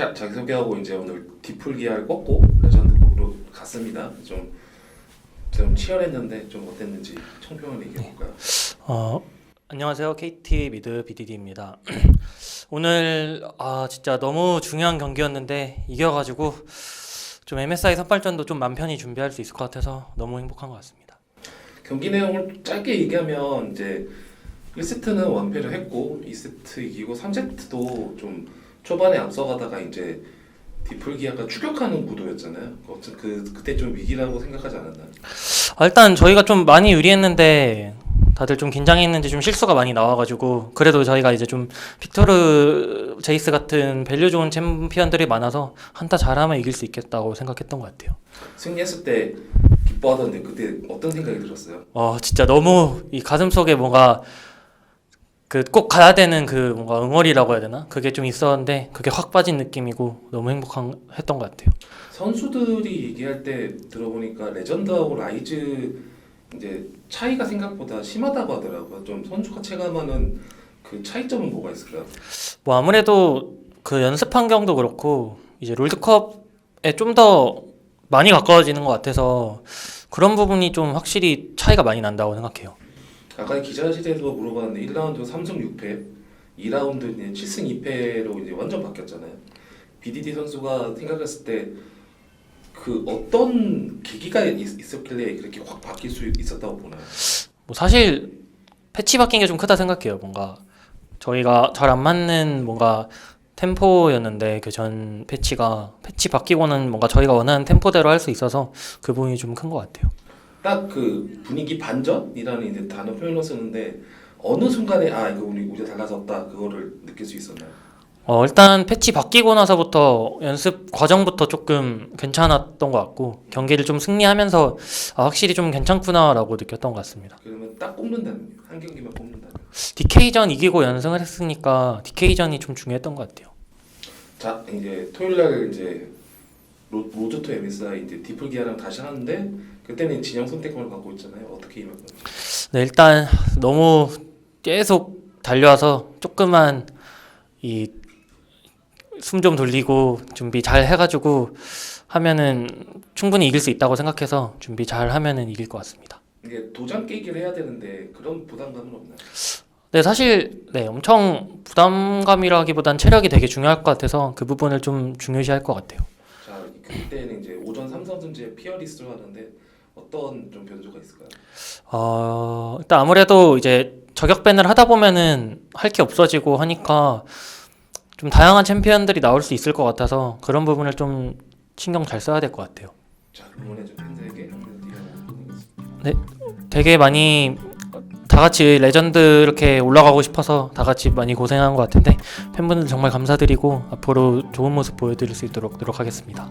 자, 자기 소개하고 이제 오늘 디플 기아를 꺾고 레전드급으로 갔습니다. 좀, 좀 치열했는데 좀 어땠는지 총평을 얘기해 볼까요? 어, 안녕하세요. KT 미드 BDD입니다. 오늘 아 진짜 너무 중요한 경기였는데 이겨가지고 좀 MSI 선발전도 좀 맘 편히 준비할 수 있을 것 같아서 너무 행복한 것 같습니다. 경기 내용을 짧게 얘기하면 이제 1세트는 완패를 했고 2세트 이기고 3세트도 좀 초반에 앞서가다가 이제 디플 기아가 추격하는 구도였잖아요. 그 그때 좀 위기라고 생각하지 않았나요? 아, 일단 저희가 좀 많이 유리했는데 다들 좀 긴장했는지 좀 실수가 많이 나와가지고 그래도 저희가 이제 좀 빅토르 제이스 같은 밸류 좋은 챔피언들이 많아서 한타 잘하면 이길 수 있겠다고 생각했던 것 같아요. 승리했을 때 기뻐하던데 그때 어떤 생각이 들었어요? 어 진짜 너무 이 가슴 속에 뭔가 그 꼭 가야 되는 그 뭔가 응어리라고 해야 되나 그게 좀 있었는데 그게 확 빠진 느낌이고 너무 행복한 했던 것 같아요. 선수들이 얘기할 때 들어보니까 레전드하고 라이즈 이제 차이가 생각보다 심하다고 하더라고요. 좀 선수가 체감하는 그 차이점은 뭐가 있을까요? 뭐 아무래도 그 연습 환경도 그렇고 이제 롤드컵에 좀 더 많이 가까워지는 것 같아서 그런 부분이 좀 확실히 차이가 많이 난다고 생각해요. 아까 기자실에도 물어봤는데 1라운드 3승 6패, 2라운드 이제 7승 2패로 이제 완전 바뀌었잖아요. BDD 선수가 생각했을 때 그 어떤 계기가 있, 있었길래 그렇게 확 바뀔 수 있었다고 보나요? 뭐 사실 패치 바뀐 게 좀 크다 생각해요. 뭔가 저희가 잘 안 맞는 뭔가 템포였는데 그 전 패치가 패치 바뀌고는 뭔가 저희가 원하는 템포대로 할 수 있어서 그 부분이 좀 큰 것 같아요. 딱 그 분위기 반전이라는 이제 단어 표현을 쓰는데 어느 순간에 아 이거 우리 우리가 달라졌다 그거를 느낄 수 있었나요? 어, 일단 패치 바뀌고 나서부터 연습 과정부터 조금 괜찮았던 것 같고 경기를 좀 승리하면서 아, 확실히 좀 괜찮구나라고 느꼈던 것 같습니다. 그러면 딱 꼽는다면 한 경기만 꼽는다면 DK전 이기고 연승을 했으니까 DK전이 좀 중요했던 것 같아요. 자 이제 토요일 날 이제 로, 로즈토 MSI 이제 디플 기아랑 다시 하는데 그때는 진영 선택권을 갖고 있잖아요. 어떻게 임할 건지. 네, 일단 너무 계속 달려와서 조금만 이 숨 좀 돌리고 준비 잘 해가지고 하면은 충분히 이길 수 있다고 생각해서 준비 잘 하면은 이길 것 같습니다. 이게 도장 깨기를 해야 되는데 그런 부담감은 없나요? 네, 사실 네 엄청 부담감이라기보단 체력이 되게 중요할 것 같아서 그 부분을 좀 중요시할 것 같아요. 자 그때는 이제 오전 삼성전지의 피어리스를 하는데 어떤 좀 변수가 있을까요? 어, 일단 아무래도 이제 저격밴을 하다 보면은 할 게 없어지고 하니까 좀 다양한 챔피언들이 나올 수 있을 것 같아서 그런 부분을 좀 신경 잘 써야 될 것 같아요. 자 응원해준 팬들에게 한마디 해주세요. 되게 많이 다 같이 레전드 이렇게 올라가고 싶어서 다 같이 많이 고생한 것 같은데 팬분들 정말 감사드리고 앞으로 좋은 모습 보여드릴 수 있도록 노력하겠습니다.